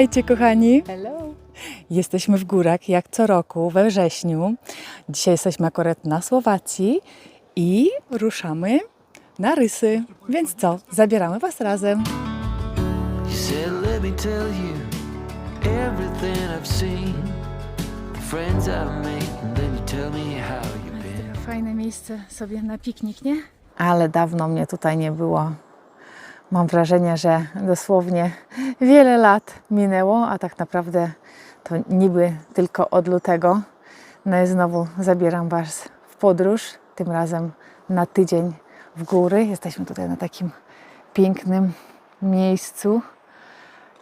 Witajcie, kochani. Hello. Jesteśmy w górach jak co roku we wrześniu. Dzisiaj jesteśmy akurat na Słowacji i ruszamy na rysy. Więc co? Zabieramy Was razem. You said, let me tell you everything I've seen, the friends I've made, and then you tell me how you've been. Fajne miejsce sobie na piknik, nie? Ale dawno mnie tutaj nie było. Mam wrażenie, że dosłownie wiele lat minęło, a tak naprawdę to niby tylko od lutego. No i znowu zabieram Was w podróż, tym razem na tydzień w góry. Jesteśmy tutaj na takim pięknym miejscu.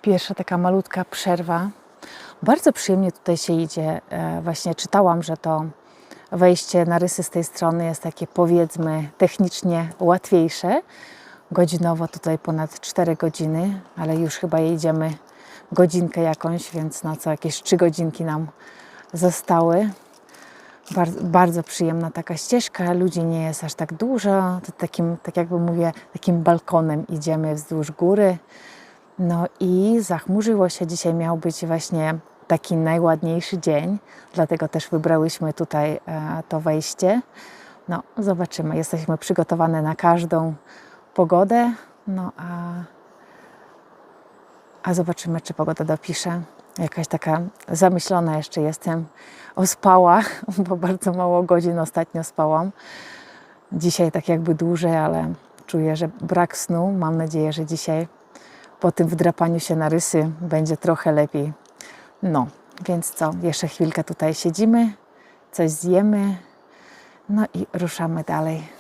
Pierwsza taka malutka przerwa. Bardzo przyjemnie tutaj się idzie. E, Właśnie czytałam, że to wejście na rysy z tej strony jest takie powiedzmy technicznie łatwiejsze. Godzinowo tutaj ponad 4 godziny, ale już chyba jedziemy godzinkę jakąś, więc no co jakieś 3 godzinki nam zostały. Bardzo, bardzo przyjemna taka ścieżka, ludzi nie jest aż tak dużo. To takim, tak jakby mówię, takim balkonem idziemy wzdłuż góry. No i zachmurzyło się. Dzisiaj miał być właśnie taki najładniejszy dzień, dlatego też wybrałyśmy tutaj e, to wejście. No, zobaczymy. Jesteśmy przygotowane na każdą pogodę. No a, a zobaczymy, czy pogoda dopisze. Jakaś taka zamyślona jeszcze jestem. Ospała, bo bardzo mało godzin ostatnio spałam. Dzisiaj tak jakby dłużej, ale czuję, że brak snu. Mam nadzieję, że dzisiaj po tym wdrapaniu się na rysy będzie trochę lepiej. No, więc co, jeszcze chwilkę tutaj siedzimy, coś zjemy, no i ruszamy dalej.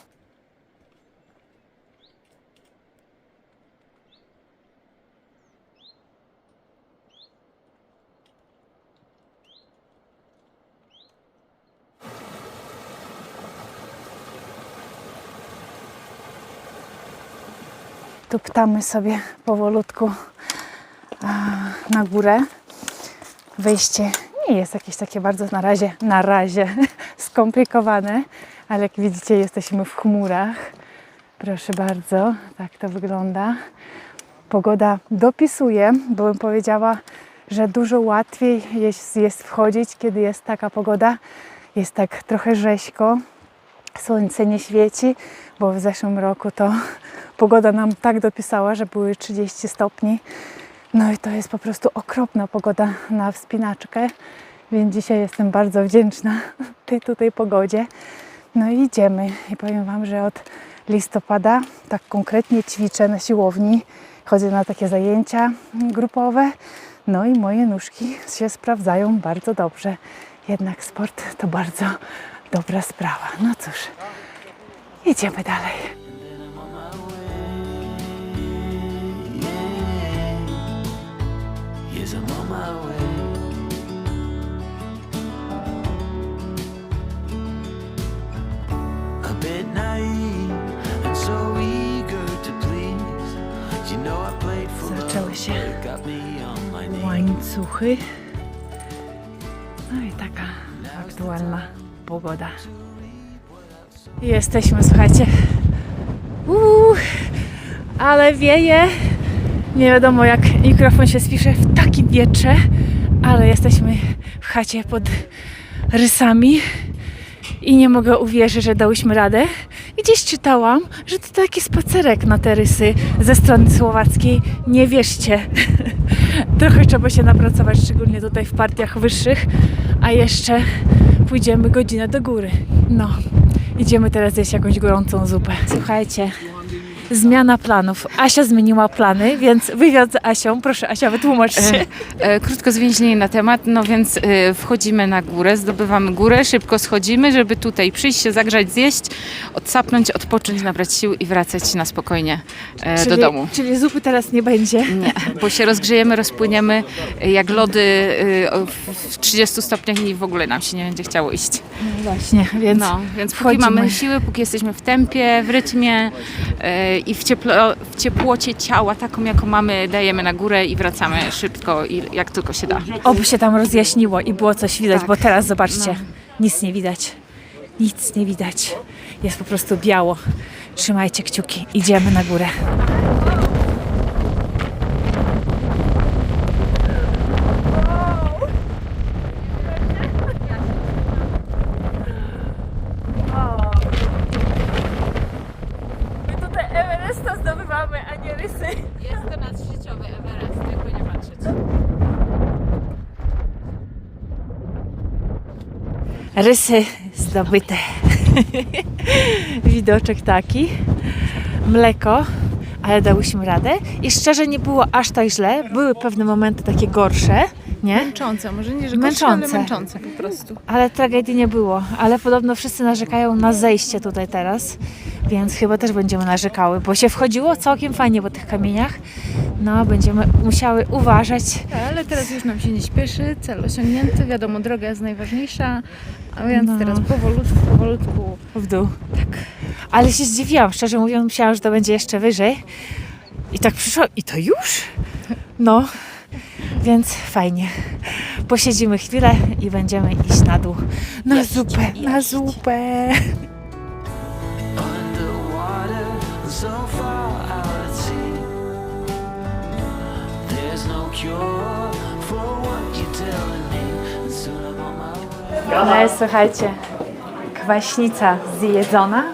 Tu ptamy sobie powolutku a, na górę. Wejście nie jest jakieś takie bardzo na razie, na razie skomplikowane, ale jak widzicie jesteśmy w chmurach. Proszę bardzo, tak to wygląda. Pogoda dopisuje, bo bym powiedziała, że dużo łatwiej jest, jest wchodzić, kiedy jest taka pogoda. Jest tak trochę rzeźko, słońce nie świeci, bo w zeszłym roku to pogoda nam tak dopisała, że były 30 stopni. No i to jest po prostu okropna pogoda na wspinaczkę, więc dzisiaj jestem bardzo wdzięczna tej tutaj pogodzie. No i idziemy i powiem Wam, że od listopada tak konkretnie ćwiczę na siłowni, chodzę na takie zajęcia grupowe, no i moje nóżki się sprawdzają bardzo dobrze. Jednak sport to bardzo dobra sprawa. No cóż, idziemy dalej. Yes, I'm on my way. A bit naive and so eager to please. You know I played for Zaczęły się łańcuchy. No i taka aktualna pogoda. Jesteśmy, słuchajcie. Uuu, ale wieje. Nie wiadomo, jak mikrofon się spisze w takim wietrze, ale jesteśmy w chacie pod rysami i nie mogę uwierzyć, że dałyśmy radę. Gdzieś czytałam, że to taki spacerek na te rysy ze strony słowackiej. Nie wierzcie. Trochę trzeba się napracować, szczególnie tutaj w partiach wyższych, a jeszcze pójdziemy godzinę do góry. No, idziemy teraz zjeść jakąś gorącą zupę. Słuchajcie, zmiana planów. Asia zmieniła plany, więc wywiad z Asią. Proszę Asia, wytłumacz się. E, krótko zwięźlenie na temat, no więc e, wchodzimy na górę, zdobywamy górę, szybko schodzimy, żeby tutaj przyjść się, zagrzać, zjeść, odsapnąć, odpocząć, nabrać sił i wracać na spokojnie e, do domu. Czyli zupy teraz nie będzie. Nie, bo się rozgrzejemy, rozpłyniemy e, jak lody e, w 30 stopniach i w ogóle nam się nie będzie chciało iść. Właśnie, więc No, więc póki wchodzimy. mamy siły, póki jesteśmy w tempie, w rytmie e, i w, cieplo, w ciepłocie ciała, taką jaką mamy, dajemy na górę i wracamy szybko i jak tylko się da. Oby się tam rozjaśniło i było coś widać, Tak. bo teraz zobaczcie, nic nie widać. Nic nie widać. Jest po prostu biało. Trzymajcie kciuki, idziemy na górę. zdobywamy, a nie rysy. Jest to nasz życiowy Everest, jakby nie patrzeć. Rysy zdobyte. Widoczek taki. Mleko, ale dałyśmy radę. I szczerze nie było aż tak źle. Były pewne momenty takie gorsze, nie? Męczące, może nie, że Męczące. gorsze, ale męczące po prostu. Ale tragedii nie było. Ale podobno wszyscy narzekają na zejście tutaj teraz. Więc chyba też będziemy narzekały, bo się wchodziło całkiem fajnie po tych kamieniach. No, będziemy musiały uważać. Ale teraz już nam się nie śpieszy, cel osiągnięty, wiadomo, droga jest najważniejsza, a więc No. teraz powolutku, powolutku. w dół. Tak. Ale się zdziwiłam, szczerze mówiąc, myślałam, że to będzie jeszcze wyżej. I tak przyszło, i to już? No, więc fajnie. Posiedzimy chwilę i będziemy iść na dół. Na zupę, na zupę. Jest, słuchajcie, kwaśnica zjedzona.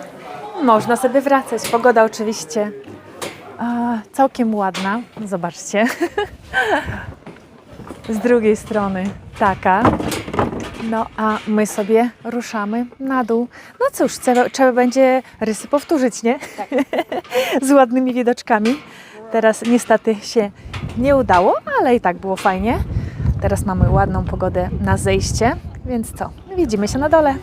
Można sobie wracać. Pogoda oczywiście a, całkiem ładna. Zobaczcie. Z drugiej strony taka. No a my sobie ruszamy na dół. No cóż, trzeba, trzeba będzie rysy powtórzyć, nie? Z ładnymi widoczkami. Teraz niestety się nie udało, ale i tak było fajnie. Teraz mamy ładną pogodę na zejście, więc co? Widzimy się na dole.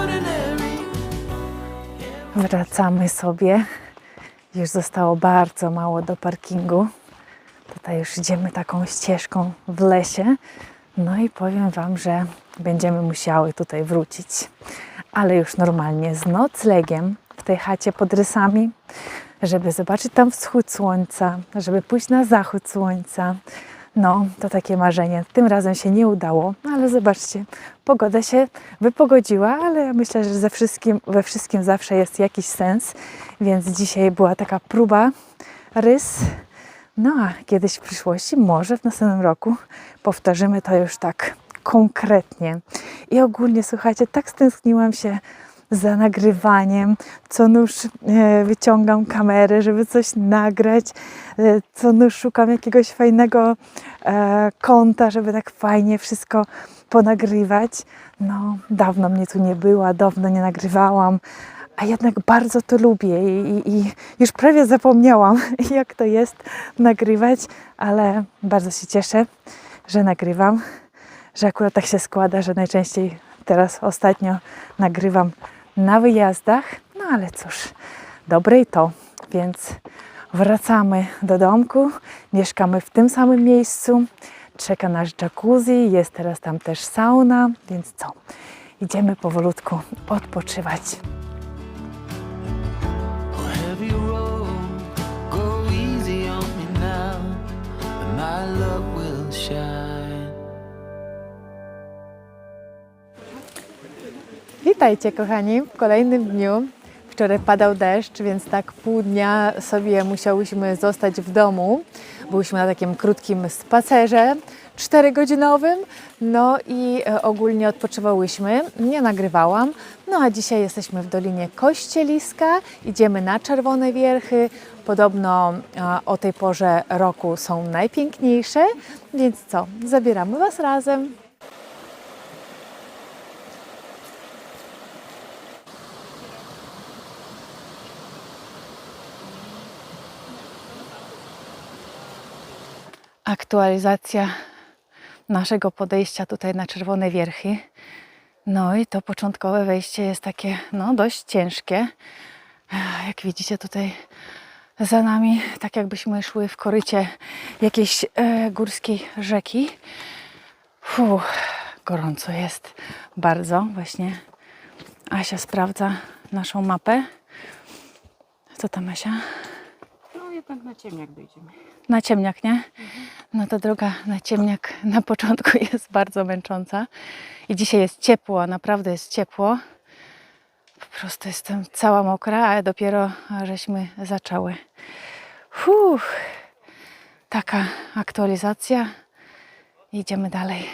Ordinary. Wracamy sobie. Już zostało bardzo mało do parkingu. Tutaj już idziemy taką ścieżką w lesie. No i powiem Wam, że będziemy musiały tutaj wrócić. Ale już normalnie z noclegiem w tej chacie pod rysami, żeby zobaczyć tam wschód słońca, żeby pójść na zachód słońca. No, to takie marzenie. Tym razem się nie udało, ale zobaczcie, pogoda się wypogodziła, ale ja myślę, że ze wszystkim, we wszystkim zawsze jest jakiś sens, więc dzisiaj była taka próba rys. No a kiedyś w przyszłości, może w następnym roku, powtórzymy to już tak konkretnie. I ogólnie, słuchajcie, tak stęskniłam się za nagrywaniem. Co nóż e, wyciągam kamerę, żeby coś nagrać. E, co nóż szukam jakiegoś fajnego e, kąta, żeby tak fajnie wszystko ponagrywać. No, dawno mnie tu nie była, dawno nie nagrywałam. A jednak bardzo to lubię i, i, i już prawie zapomniałam, jak to jest nagrywać, ale bardzo się cieszę, że nagrywam, że akurat tak się składa, że najczęściej teraz ostatnio nagrywam na wyjazdach. No ale cóż, dobre i to, więc wracamy do domku, mieszkamy w tym samym miejscu, czeka nasz jacuzzi, jest teraz tam też sauna, więc co? Idziemy powolutku odpoczywać. Witajcie kochani w kolejnym dniu. Wczoraj padał deszcz, więc tak pół dnia sobie musiałyśmy zostać w domu. Byliśmy na takim krótkim spacerze, czterogodzinowym, no i e, ogólnie odpoczywałyśmy. Nie nagrywałam. No a dzisiaj jesteśmy w Dolinie Kościeliska, idziemy na Czerwone Wierchy. Podobno e, o tej porze roku są najpiękniejsze, więc co, zabieramy Was razem. Aktualizacja naszego podejścia tutaj na Czerwone Wierchy. No i to początkowe wejście jest takie no, dość ciężkie. Jak widzicie tutaj za nami, tak jakbyśmy szły w korycie jakiejś e, górskiej rzeki. Fuh, gorąco jest bardzo. Właśnie Asia sprawdza naszą mapę. Co tam Asia? Jednak na ciemniak dojdziemy. Na ciemniak, nie? No to droga na ciemniak na początku jest bardzo męcząca. I dzisiaj jest ciepło, naprawdę jest ciepło. Po prostu jestem cała mokra, ale dopiero żeśmy zaczęły. Fuh, taka aktualizacja. Idziemy dalej.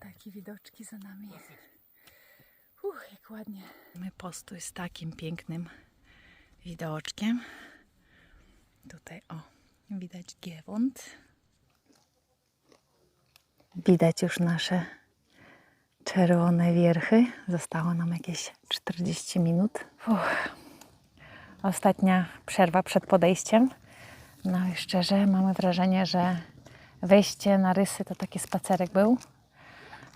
Takie widoczki za nami. Uch, jak ładnie. My postój z takim pięknym widoczkiem. Tutaj o, widać Giewont. Widać już nasze czerwone wierchy. Zostało nam jakieś 40 minut. Uff. Ostatnia przerwa przed podejściem. No i szczerze mamy wrażenie, że wejście na rysy to taki spacerek był.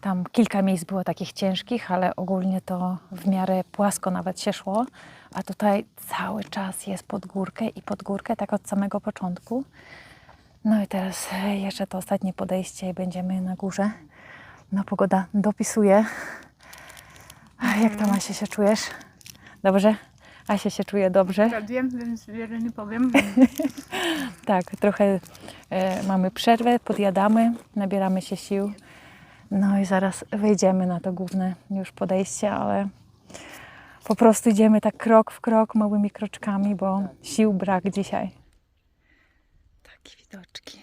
Tam kilka miejsc było takich ciężkich, ale ogólnie to w miarę płasko nawet się szło. A tutaj cały czas jest pod górkę i pod górkę, tak od samego początku. No i teraz jeszcze to ostatnie podejście i będziemy na górze. No pogoda dopisuje. A jak tam Asia się czujesz? Dobrze? Asia się czuje dobrze? Wiem, więc wiele nie powiem. Tak, trochę e, mamy przerwę, podjadamy, nabieramy się sił. No i zaraz wejdziemy na to główne już podejście, ale po prostu idziemy tak krok w krok, małymi kroczkami, bo sił brak dzisiaj. Takie widoczki.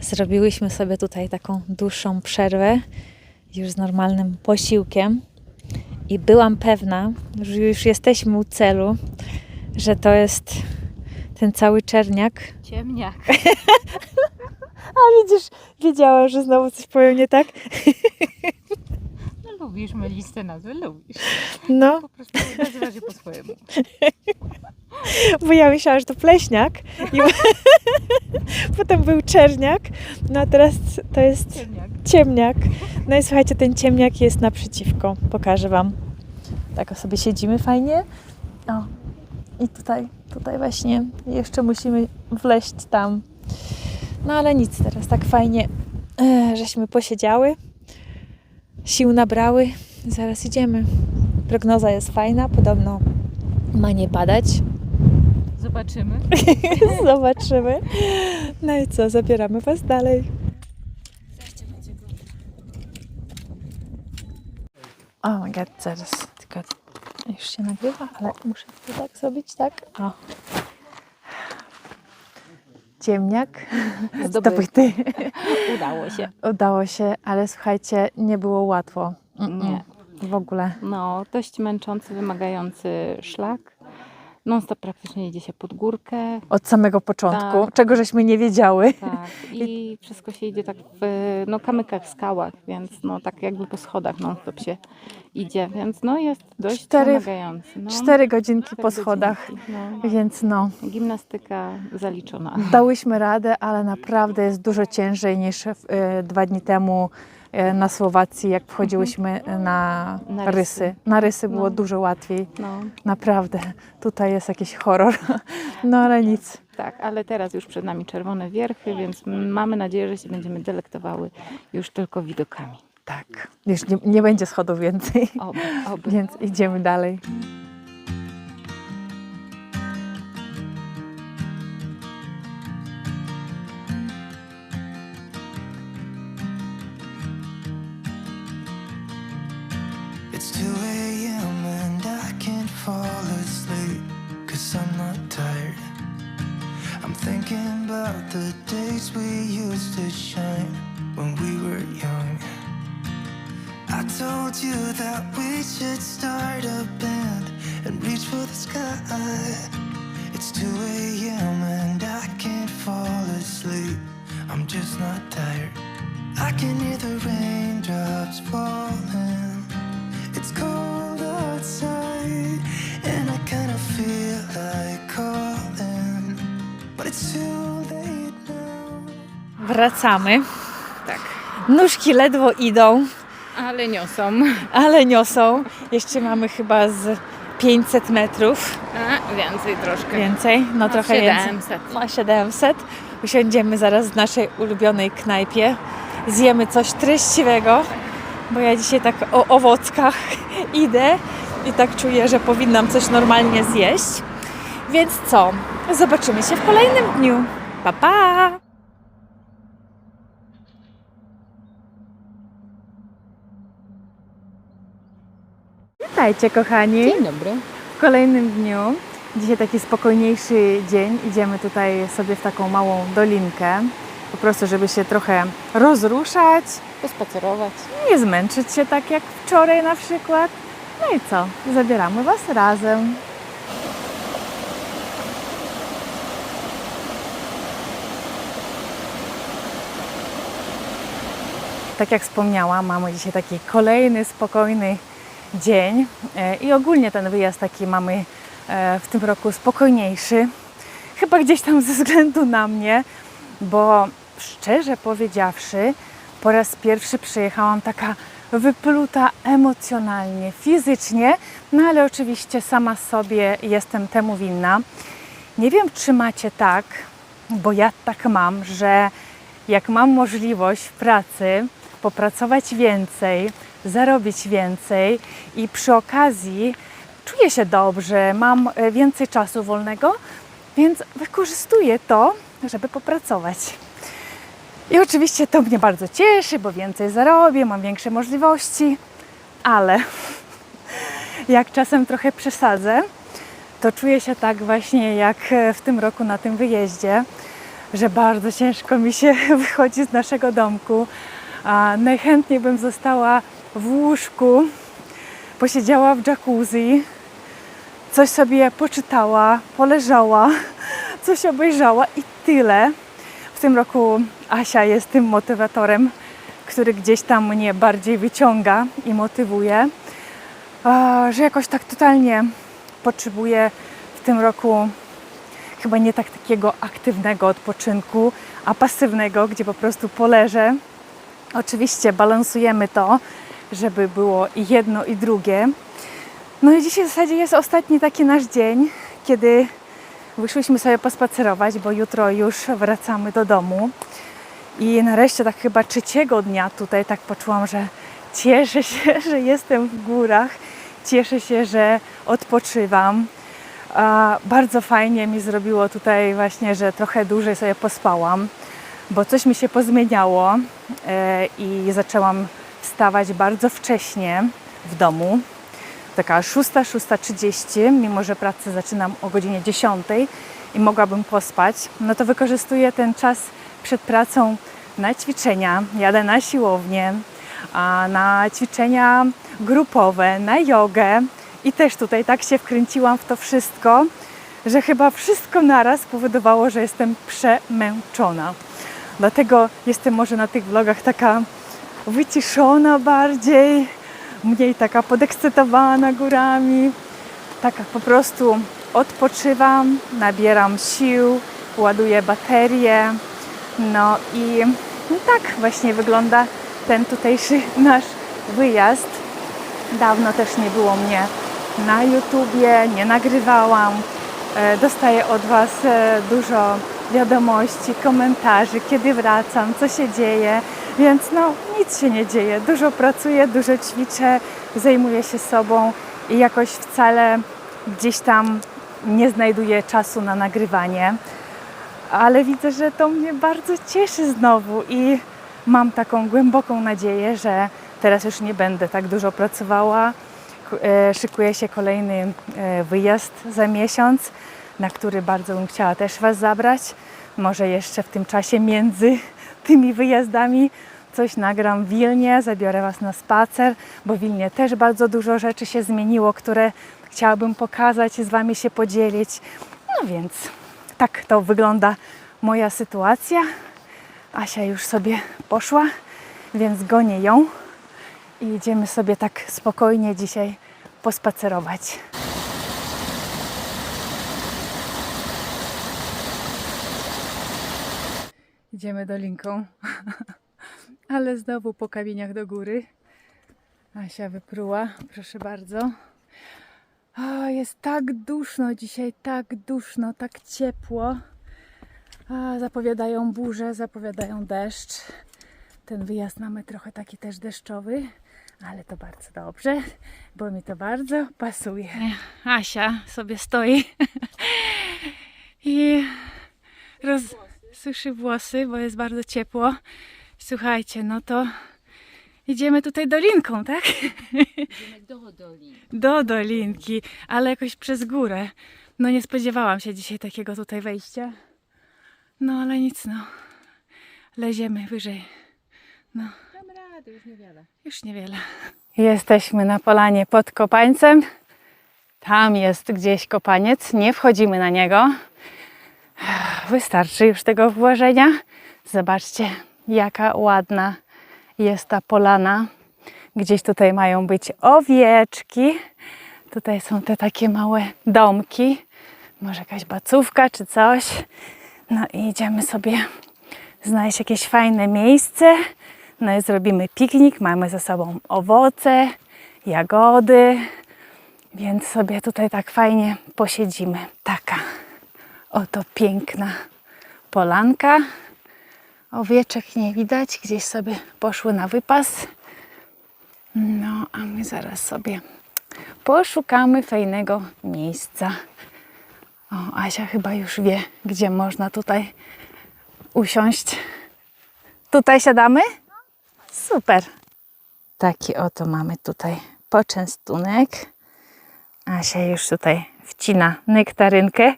Zrobiłyśmy sobie tutaj taką dłuższą przerwę, już z normalnym posiłkiem. I byłam pewna, że już jesteśmy u celu, że to jest ten cały czerniak. Ciemniak. A widzisz, wiedziałam, że znowu coś powiem nie tak. Lubisz listę nazwy, lubisz. No, Po prostu nazywa się po swojemu. bo ja myślałam, że to pleśniak. I potem był czerniak, no a teraz to jest Ciemniak. ciemniak. No i słuchajcie, ten ciemniak jest naprzeciwko. Pokażę Wam. Tak o sobie siedzimy fajnie. O, i tutaj, tutaj właśnie jeszcze musimy wleść tam. No ale nic, teraz tak fajnie, e, żeśmy posiedziały. Sił nabrały. Zaraz idziemy. Prognoza jest fajna, podobno ma nie padać. Zobaczymy. Zobaczymy. No i co, zabieramy Was dalej. Oh my god, zaraz. Tylko już się nagrywa, ale muszę to tak zrobić, tak? O. Ciemniak. Zdobyty. Udało się. Udało się, ale słuchajcie, nie było łatwo. Nie. W ogóle. No, dość męczący, wymagający szlak. Non stop praktycznie idzie się pod górkę. Od samego początku, Tak. czego żeśmy nie wiedziały. Tak. I wszystko się idzie tak w no, kamykach, skałach, więc no tak jakby po schodach non stop się idzie, więc no jest dość Cztery- wymagający. No, Cztery godzinki cztery po schodach, godzinki, No. więc no. Gimnastyka zaliczona. Dałyśmy radę, ale naprawdę jest dużo ciężej niż e, dwa dni temu na Słowacji, jak wchodziłyśmy na, Na rysy. rysy. Na rysy było No. dużo łatwiej. No, Naprawdę. Tutaj jest jakiś horror. No ale nic. tak, ale teraz już przed nami czerwone wierchy, więc mamy nadzieję, że się będziemy delektowały już tylko widokami. Tak. Już nie, nie będzie schodów więcej, Oby, oby. więc idziemy dalej. Fall asleep Cause I'm not tired. I'm thinking about the days we used to shine When we were young. I told you that we should start a band And reach for the sky. It's 2 a.m. and I can't fall asleep. I'm just not tired. I can hear the raindrops falling. It's cold outside, Wracamy. Tak, Nóżki ledwo idą, ale niosą. ale niosą. Jeszcze mamy chyba z 500 metrów A, więcej troszkę. więcej. No trochę więcej. 700. No 700. Usiądziemy zaraz w naszej ulubionej knajpie. Zjemy coś treściwego, bo ja dzisiaj tak o owockach idę i tak czuję, że powinnam coś normalnie zjeść. Więc co? Zobaczymy się w kolejnym dniu. Pa, pa! Witajcie, kochani. Dzień dobry. W kolejnym dniu. Dzisiaj taki spokojniejszy dzień. Idziemy tutaj sobie w taką małą dolinkę. Po prostu, żeby się trochę rozruszać, Pospacerować. nie zmęczyć się tak jak wczoraj na przykład. No i co? Zabieramy Was razem. Tak jak wspomniałam, mamy dzisiaj taki kolejny spokojny dzień E, i ogólnie ten wyjazd taki mamy e, w tym roku spokojniejszy. Chyba gdzieś tam ze względu na mnie, bo szczerze powiedziawszy, po raz pierwszy przyjechałam taka wypluta emocjonalnie, fizycznie, no ale oczywiście sama sobie jestem temu winna. Nie wiem, czy macie tak, bo ja tak mam, że jak mam możliwość pracy popracować więcej, zarobić więcej i przy okazji czuję się dobrze, mam e, więcej czasu wolnego, więc wykorzystuję to, żeby popracować. I oczywiście to mnie bardzo cieszy, bo więcej zarobię, mam większe możliwości, ale jak czasem trochę przesadzę, to czuję się tak właśnie jak e, w tym roku na tym wyjeździe, że bardzo ciężko mi się wychodzi z naszego domku. Najchętniej bym została w łóżku, posiedziała w jacuzzi, coś sobie poczytała, poleżała, coś obejrzała i tyle. W tym roku Asia jest tym motywatorem, który gdzieś tam mnie bardziej wyciąga i motywuje, że jakoś tak totalnie potrzebuję w tym roku chyba nie tak takiego aktywnego odpoczynku, a pasywnego, gdzie po prostu poleżę. Oczywiście balansujemy to, żeby było i jedno i drugie. No i dzisiaj w zasadzie jest ostatni taki nasz dzień, kiedy wyszłyśmy sobie pospacerować, bo jutro już wracamy do domu. I nareszcie tak chyba trzeciego dnia tutaj tak poczułam, że cieszę się, że jestem w górach, cieszę się, że odpoczywam. Bardzo fajnie mi zrobiło tutaj właśnie, że trochę dłużej sobie pospałam, bo coś mi się pozmieniało e, i zaczęłam wstawać bardzo wcześnie w domu. Taka 6, 6.30, mimo że pracę zaczynam o godzinie 10 i mogłabym pospać, no to wykorzystuję ten czas przed pracą na ćwiczenia. Jadę na siłownię, na ćwiczenia grupowe, na jogę i też tutaj tak się wkręciłam w to wszystko, że chyba wszystko naraz powodowało, że jestem przemęczona. Dlatego jestem może na tych vlogach taka wyciszona bardziej, mniej taka podekscytowana górami. Taka po prostu odpoczywam, nabieram sił, ładuję baterię. No i no tak właśnie wygląda ten tutejszy nasz wyjazd. Dawno też nie było mnie na YouTubie, nie nagrywałam. E, Dostaję od Was e, dużo wiadomości, komentarzy, kiedy wracam, co się dzieje, więc no nic się nie dzieje. Dużo pracuję, dużo ćwiczę, zajmuję się sobą i jakoś wcale gdzieś tam nie znajduję czasu na nagrywanie. Ale widzę, że to mnie bardzo cieszy znowu i mam taką głęboką nadzieję, że teraz już nie będę tak dużo pracowała. E, Szykuje się kolejny e, wyjazd za miesiąc, na który bardzo bym chciała też Was zabrać. Może jeszcze w tym czasie między tymi wyjazdami coś nagram w Wilnie, zabiorę Was na spacer, bo w Wilnie też bardzo dużo rzeczy się zmieniło, które chciałabym pokazać i z Wami się podzielić. No więc tak to wygląda moja sytuacja. Asia już sobie poszła, więc gonię ją i idziemy sobie tak spokojnie dzisiaj pospacerować. Idziemy dolinką, ale znowu po kamieniach do góry. Asia wypruła, proszę bardzo. O, jest tak duszno dzisiaj, tak duszno, tak ciepło. Zapowiadają burze, zapowiadają deszcz. Ten wyjazd mamy trochę taki też deszczowy, ale to bardzo dobrze, bo mi to bardzo pasuje. Asia sobie stoi rozsuszy włosy, bo jest bardzo ciepło. Słuchajcie, no to idziemy tutaj dolinką, tak? Do dolinki, ale jakoś przez górę. No nie spodziewałam się dzisiaj takiego tutaj wejścia. No ale nic, no. Leziemy wyżej. No. Już niewiele. Jesteśmy na polanie pod kopańcem. Tam jest gdzieś kopaniec. Nie wchodzimy na niego. Wystarczy już tego włożenia. Zobaczcie, jaka ładna jest ta polana. Gdzieś tutaj mają być owieczki. Tutaj są te takie małe domki. Może jakaś bacówka czy coś. No i idziemy sobie znaleźć jakieś fajne miejsce. No i zrobimy piknik. Mamy ze sobą owoce, jagody. Więc sobie tutaj tak fajnie posiedzimy. Taka oto piękna polanka. Owieczek nie widać, gdzieś sobie poszły na wypas. No, a my zaraz sobie poszukamy fajnego miejsca. O, Asia chyba już wie, gdzie można tutaj usiąść. Tutaj siadamy? Super. Taki oto mamy tutaj poczęstunek. Asia już tutaj wcina nektarynkę.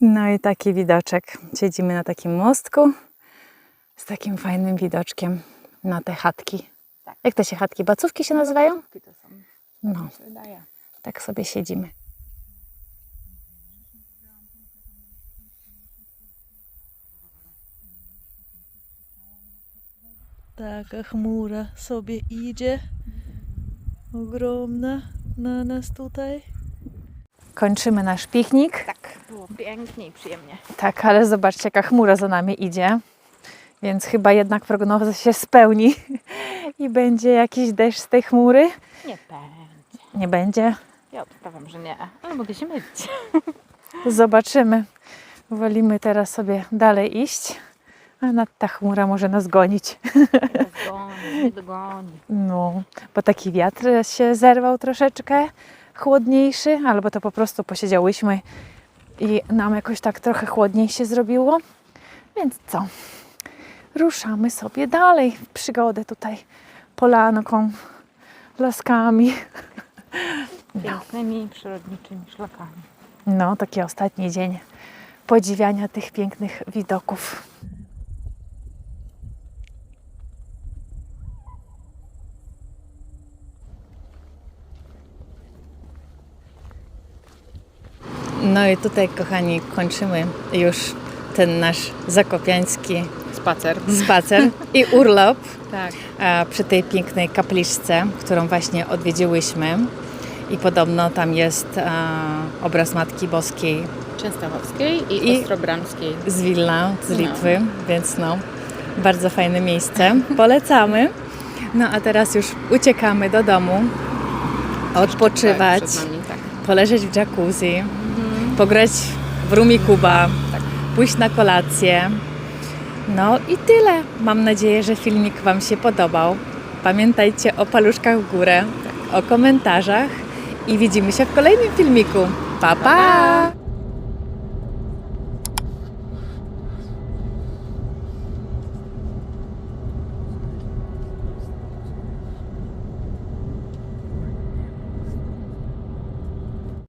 No i taki widoczek. Siedzimy na takim mostku z takim fajnym widoczkiem na te chatki. Jak to się chatki? Bacówki się nazywają? No, tak sobie siedzimy. Taka chmura sobie idzie. Ogromna na nas tutaj. Kończymy nasz piknik. Tak, było pięknie i przyjemnie. Tak, ale zobaczcie, jaka chmura za nami idzie. Więc chyba jednak prognoza się spełni i będzie jakiś deszcz z tej chmury. Nie będzie. Nie będzie. Ja odpowiadam, że nie, ale mogę się mylić. Zobaczymy. Wolimy teraz sobie dalej iść, a nad ta chmura może nas gonić. Dogoni, nie dogoni. No, bo taki wiatr się zerwał troszeczkę, chłodniejszy, albo to po prostu posiedziałyśmy i nam jakoś tak trochę chłodniej się zrobiło. Więc co? Ruszamy sobie dalej w przygodę tutaj polanką, laskami. Pięknymi, przyrodniczymi szlakami. No, taki ostatni dzień podziwiania tych pięknych widoków. No i tutaj, kochani, kończymy już ten nasz zakopiański Spacer. spacer i urlop Tak. przy tej pięknej kapliczce, którą właśnie odwiedziłyśmy. I podobno tam jest obraz Matki Boskiej Częstochowskiej i, I- Ostrobramskiej. z Wilna, z No. Litwy, więc no, bardzo fajne miejsce. Polecamy. No a teraz już uciekamy do domu, odpoczywać, Tak, nami, tak. poleżeć w jacuzzi, pograć w Rumikuba, pójść na kolację. No i tyle. Mam nadzieję, że filmik Wam się podobał. Pamiętajcie o paluszkach w górę, o komentarzach i widzimy się w kolejnym filmiku. pa! pa!